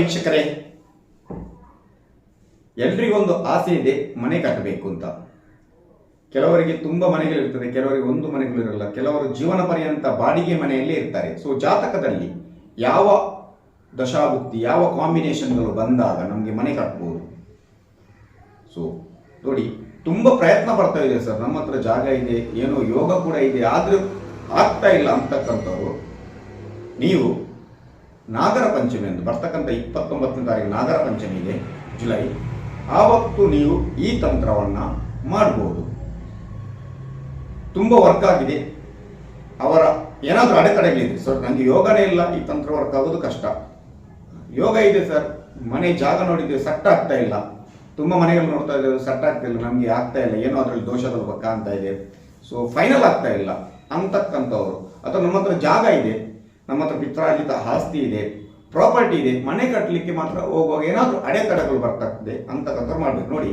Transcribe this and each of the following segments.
ವೀಕ್ಷಕರೇ, ಎಲ್ರಿಗೊಂದು ಆಸೆ ಇದೆ ಮನೆ ಕಟ್ಟಬೇಕು ಅಂತ. ಕೆಲವರಿಗೆ ತುಂಬ ಮನೆಗಳಿರ್ತದೆ, ಕೆಲವರಿಗೆ ಒಂದು ಮನೆಗಳು ಇರಲ್ಲ ಕೆಲವರು ಜೀವನ ಪರ್ಯಂತ ಬಾಡಿಗೆ ಮನೆಯಲ್ಲೇ ಇರ್ತಾರೆ. ಸೊ ಜಾತಕದಲ್ಲಿ ಯಾವ ದಶಾಭುಕ್ತಿ, ಯಾವ ಕಾಂಬಿನೇಷನ್ಗಳು ಬಂದಾಗ ನಮಗೆ ಮನೆ ಕಟ್ಬೋದು? ಸೊ ನೋಡಿ, ತುಂಬ ಪ್ರಯತ್ನ ಪಡ್ತಾ ಇದೆ ಸರ್. ನಮ್ಮ ಹತ್ರ ಜಾಗ ಇದೆ, ಏನೋ ಯೋಗ ಕೂಡ ಇದೆ, ಆದರೂ ಆಗ್ತಾ ಇಲ್ಲ ಅಂತಕ್ಕಂಥವ್ರು, ನೀವು ನಾಗರ ಪಂಚಮಿ ಎಂದು ಬರ್ತಕ್ಕಂಥ ಇಪ್ಪತ್ತೊಂಬತ್ತನೇ ತಾರೀಕು ನಾಗರ ಪಂಚಮಿ ಇದೆ ಜುಲೈ, ಆವತ್ತು ನೀವು ಈ ತಂತ್ರವನ್ನು ಮಾಡ್ಬೋದು. ತುಂಬ ವರ್ಕ್ ಆಗಿದೆ. ಅವರ ಏನಾದರೂ ಅಡೆತಡೆಗಳಿದೆ ಸರ್ ನನಗೆ ಯೋಗನೇ ಇಲ್ಲ, ಈ ತಂತ್ರ ವರ್ಕ್ ಆಗೋದು ಕಷ್ಟ. ಯೋಗ ಇದೆ, ಸರ್. ಮನೆ ಜಾಗ ನೋಡಿದ್ದೆ ಸಟ್ ಆಗ್ತಾ ಇಲ್ಲ. ತುಂಬ ಮನೆಗಳು ನೋಡ್ತಾ ಇದ್ದೇವೆ ಸಟ್ ಆಗ್ತಾ ಇಲ್ಲ. ನಮಗೆ ಆಗ್ತಾ ಇಲ್ಲ. ಏನೋ ಅದರಲ್ಲಿ ದೋಷಗಳು ಕಾಣ್ತಾ ಇದೆ. ಸೊ ಫೈನಲ್ ಆಗ್ತಾ ಇಲ್ಲ. ಅಂತಕ್ಕಂಥವ್ರು, ಅಥವಾ ನಮ್ಮ ಹತ್ರ ಜಾಗ ಇದೆ. ನಮ್ಮ ಹತ್ರ ಪಿತ್ರಾರ್ಜಿತ ಆಸ್ತಿ ಇದೆ ಪ್ರಾಪರ್ಟಿ ಇದೆ, ಮನೆ ಕಟ್ಟಲಿಕ್ಕೆ ಮಾತ್ರ ಹೋಗುವಾಗ ಏನಾದರೂ ಅಡೆತಡೆಗಳು ಬರ್ತಾಗ್ತದೆ ಅಂತಕ್ಕಂಥ ಮಾಡಬೇಕು. ನೋಡಿ,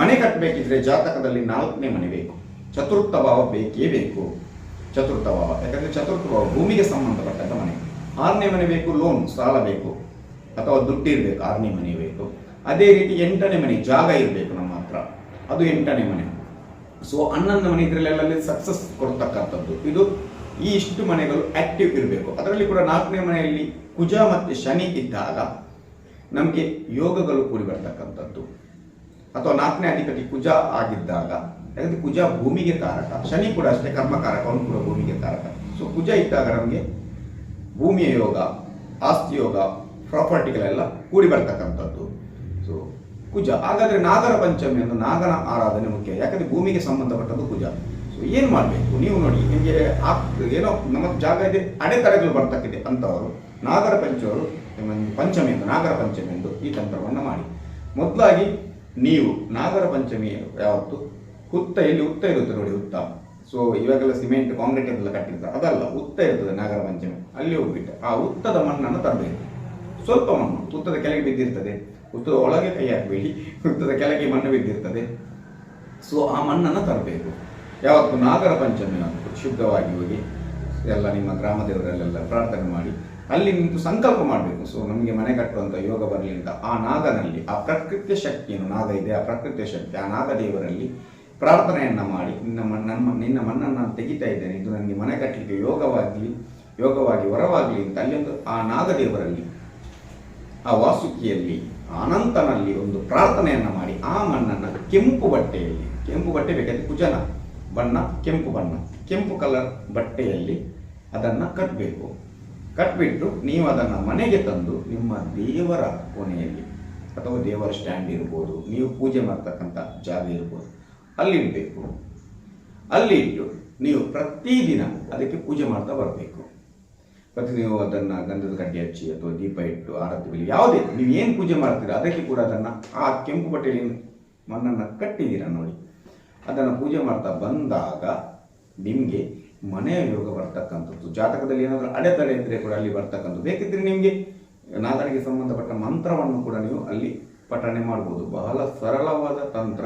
ಮನೆ ಕಟ್ಟಬೇಕಿದ್ರೆ ಜಾತಕದಲ್ಲಿ ನಾಲ್ಕನೇ ಮನೆ ಬೇಕು, ಚತುರ್ಥ ಭಾವ ಬೇಕೇ ಬೇಕು. ಚತುರ್ಥ ಭಾವ, ಯಾಕಂದರೆ ಚತುರ್ಥ ಭಾವ ಭೂಮಿಗೆ ಸಂಬಂಧಪಟ್ಟಂತ ಮನೆ. ಆರನೇ ಮನೆ ಬೇಕು ಲೋನ್ ಸಾಲ ಬೇಕು, ಅಥವಾ ದುಡ್ಡು ಇರಬೇಕು, ಆರನೇ ಮನೆ ಬೇಕು. ಅದೇ ರೀತಿ ಎಂಟನೇ ಮನೆ, ಜಾಗ ಇರಬೇಕು ನಮ್ಮ ಹತ್ರ. ಅದು ಎಂಟನೇ ಮನೆ. ಸೊ ಹನ್ನೊಂದು ಮನೆ ಇದರಲ್ಲೆಲ್ಲ ಸಕ್ಸಸ್ ಕೊಡ್ತಕ್ಕಂಥದ್ದು. ಇದು ಈ ಇಷ್ಟು ಮನೆಗಳು ಆಕ್ಟಿವ್ ಇರಬೇಕು. ಅದರಲ್ಲಿ ಕೂಡ ನಾಲ್ಕನೇ ಮನೆಯಲ್ಲಿ ಕುಜ ಮತ್ತು ಶನಿ ಇದ್ದಾಗ ನಮಗೆ ಯೋಗಗಳು ಕೂಡಿ ಬರ್ತಕ್ಕಂಥದ್ದು. ಅಥವಾ ನಾಲ್ಕನೇ ಅಧಿಪತಿ ಕುಜ ಆಗಿದ್ದಾಗ, ಯಾಕಂದ್ರೆ ಕುಜ ಭೂಮಿಗೆ ಕಾರಕ ಶನಿ ಕೂಡ ಅಷ್ಟೇ ಕರ್ಮಕಾರಕ ಅವನು ಕೂಡ ಭೂಮಿಗೆ ಕಾರಕ ಸೊ ಕುಜ ಇದ್ದಾಗ ನಮಗೆ ಭೂಮಿಯ ಯೋಗ, ಆಸ್ತಿ ಯೋಗ ಪ್ರಾಪರ್ಟಿಗಳೆಲ್ಲ ಕೂಡಿ ಬರ್ತಕ್ಕಂಥದ್ದು. ಸೊ ಕುಜ. ಹಾಗಾದರೆ ನಾಗರ ಪಂಚಮಿ ಅಂತ ನಾಗನ ಆರಾಧನೆ ಮುಖ್ಯ. ಯಾಕಂದ್ರೆ ಭೂಮಿಗೆ ಸಂಬಂಧಪಟ್ಟದ್ದು ಕುಜ. ಏನು ಮಾಡಬೇಕು? ನೀವು ನೋಡಿ, ನಿಮಗೆ ಏನೋ ನಮ್ಮ ಜಾಗ ಇದೆ ಅಡೆತಡೆಗಳು ಬರ್ತಕ್ಕಿದೆ ಅಂತವರು, ನಾಗರ ಪಂಚವರು ಪಂಚಮಿ ಎಂದು ನಾಗರ ಪಂಚಮಿ ಎಂದು ಈ ತಂತ್ರವನ್ನು ಮಾಡಿ. ಮೊದಲಾಗಿ ನೀವು ನಾಗರ ಪಂಚಮಿ ಯಾವತ್ತು? ಹುತ್ತ ಇಲ್ಲಿ ಹುತ್ತ ಇರುತ್ತೆ ನೋಡಿ ಹುತ್ತ. ಸೊ ಇವಾಗೆಲ್ಲ ಸಿಮೆಂಟ್ ಕಾಂಕ್ರೀಟ್ ಎಲ್ಲ ಕಟ್ಟಿರ್ತಾರೆ. ಅದಲ್ಲ, ಹುತ್ತ ಇರ್ತದೆ ನಾಗರ ಪಂಚಮಿ. ಅಲ್ಲಿ ಹೋಗ್ಬಿಟ್ಟು ಆ ಹುತ್ತದ ಮಣ್ಣನ್ನು ತರಬೇಕು. ಸ್ವಲ್ಪ ಮಣ್ಣು, ಹುತ್ತದ ಕೆಳಗೆ ಬಿದ್ದಿರ್ತದೆ. ಹುತ್ತದ ಒಳಗೆ ಕೈ ಹಾಕಬೇಡಿ. ಹುತ್ತದ ಕೆಳಗೆ ಮಣ್ಣು ಬಿದ್ದಿರ್ತದೆ. ಸೊ ಆ ಮಣ್ಣನ್ನು ತರಬೇಕು. ಯಾವತ್ತು ನಾಗರ ಪಂಚಮಿ ಅಂತ ಶುದ್ಧವಾಗಿ ಹೋಗಿ ಎಲ್ಲ ನಿಮ್ಮ ಗ್ರಾಮ ದೇವರಲ್ಲೆಲ್ಲ ಪ್ರಾರ್ಥನೆ ಮಾಡಿ, ಅಲ್ಲಿ ನಿಂತು ಸಂಕಲ್ಪ ಮಾಡಬೇಕು. ಸೊ ನಮಗೆ ಮನೆ ಕಟ್ಟುವಂಥ ಯೋಗ ಬರಲಿ ಅಂತ ಆ ನಾಗನಲ್ಲಿ ಆ ಪ್ರಕೃತಿಯ ಶಕ್ತಿಯನ್ನು, ನಾಗ ಇದೆ, ಆ ಪ್ರಕೃತಿಯ ಶಕ್ತಿ, ಆ ನಾಗದೇವರಲ್ಲಿ ಪ್ರಾರ್ಥನೆಯನ್ನು ಮಾಡಿ, ನಿನ್ನ ಮಣ್ಣನ್ನು ನಿನ್ನ ಮಣ್ಣನ್ನು ನಾನು ತೆಗಿತಾ ಇದ್ದೇನೆ, ಇದು ನನಗೆ ಮನೆ ಕಟ್ಟಲಿಕ್ಕೆ ಯೋಗವಾಗಲಿ, ಯೋಗವಾಗಿ ವರವಾಗಲಿ ಅಂತ ಅಲ್ಲೊಂದು ಆ ನಾಗದೇವರಲ್ಲಿ ಆ ವಾಸುಕಿಯಲ್ಲಿ ಅನಂತನಲ್ಲಿ ಒಂದು ಪ್ರಾರ್ಥನೆಯನ್ನು ಮಾಡಿ, ಆ ಮಣ್ಣನ್ನು ಕೆಂಪು ಬಟ್ಟೆಯಲ್ಲಿ, ಕೆಂಪು ಬಟ್ಟೆ ಬೇಕಾದ್ರೆ ಕುಜನ ಬಣ್ಣ, ಕೆಂಪು ಬಣ್ಣ. ಕೆಂಪು ಕಲರ್ ಬಟ್ಟೆಯಲ್ಲಿ ಅದನ್ನು ಕಟ್ಟಬೇಕು ಕಟ್ಬಿಟ್ಟು ನೀವು ಅದನ್ನು ಮನೆಗೆ ತಂದು ನಿಮ್ಮ ದೇವರ ಕೋಣೆಯಲ್ಲಿ ಅಥವಾ ದೇವರ ಸ್ಟ್ಯಾಂಡ್ ಇರ್ಬೋದು, ನೀವು ಪೂಜೆ ಮಾಡ್ತಕ್ಕಂಥ ಜಾಗ ಇರ್ಬೋದು, ಅಲ್ಲಿ ಇಡಬೇಕು. ಅಲ್ಲಿ ಇಟ್ಟು ನೀವು ಪ್ರತಿದಿನ ಅದಕ್ಕೆ ಪೂಜೆ ಮಾಡ್ತಾ ಬರಬೇಕು. ಪ್ರತಿ ನೀವು ಅದನ್ನು ಗಂಧದ ಕಡ್ಡಿ ಹಚ್ಚಿ ಅಥವಾ ದೀಪ ಇಟ್ಟು ಆರತಿ ಬೆಳಿ, ಯಾವುದೇ ನೀವು ಏನು ಪೂಜೆ ಮಾಡ್ತೀರಾ ಅದಕ್ಕೆ ಕೂಡ ಅದನ್ನು ಆ ಕೆಂಪು ಬಟ್ಟೆಯಲ್ಲಿ ಮಣ್ಣನ್ನು ಕಟ್ಟಿದ್ದೀರಾ ನೋಡಿ. ಅದನ್ನು ಪೂಜೆ ಮಾಡ್ತಾ ಬಂದಾಗ ನಿಮಗೆ ಮನೆಯ ಯೋಗ ಬರ್ತಕ್ಕಂಥದ್ದು, ಜಾತಕದಲ್ಲಿ ಏನಾದರೂ ಅಡೆತಡೆ ಇದ್ದರೆ ಕೂಡ ಅಲ್ಲಿ ಬರ್ತಕ್ಕಂಥದ್ದು. ಬೇಕಿದ್ದರೆ ನಿಮಗೆ ನಾಗರಿಗೆ ಸಂಬಂಧಪಟ್ಟ ಮಂತ್ರವನ್ನು ಕೂಡ ನೀವು ಅಲ್ಲಿ ಪಠಣೆ ಮಾಡ್ಬೋದು. ಬಹಳ ಸರಳವಾದ ತಂತ್ರ.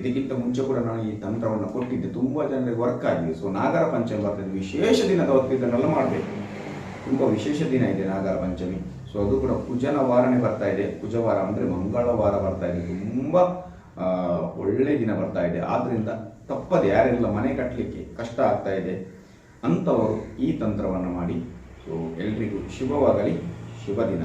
ಇದಕ್ಕಿಂತ ಮುಂಚೆ ಕೂಡ ನಾನು ಈ ತಂತ್ರವನ್ನು ಕೊಟ್ಟಿದ್ದೆ. ತುಂಬ ಜನರಿಗೆ ವರ್ಕ್ ಆಗಿದೆ. ಸೊ ನಾಗರ ಪಂಚಮಿ ಬರ್ತದೆ. ವಿಶೇಷ ದಿನದ ಹೊತ್ತು ಇದನ್ನೆಲ್ಲ ಮಾಡಬೇಕು. ತುಂಬ ವಿಶೇಷ ದಿನ ಇದೆ ನಾಗರ ಪಂಚಮಿ. ಸೊ ಅದು ಕೂಡ ಕುಜನ ವಾರನೇ ಬರ್ತಾ ಇದೆ. ಕುಜವಾರ ಅಂದರೆ ಮಂಗಳವಾರ ಬರ್ತಾ ಇದೆ. ತುಂಬ ಒಳ್ಳೆ ದಿನ ಬರ್ತಾ ಇದೆ. ಆದ್ದರಿಂದ ತಪ್ಪದೆ ಯಾರೆಲ್ಲ ಮನೆ ಕಟ್ಟಲಿಕ್ಕೆ ಕಷ್ಟ ಆಗ್ತಾ ಇದೆ ಅಂಥವರು ಈ ತಂತ್ರವನ್ನು ಮಾಡಿ. ಸೊ ಎಲ್ರಿಗೂ ಶುಭವಾಗಲಿ. ಶುಭ ದಿನ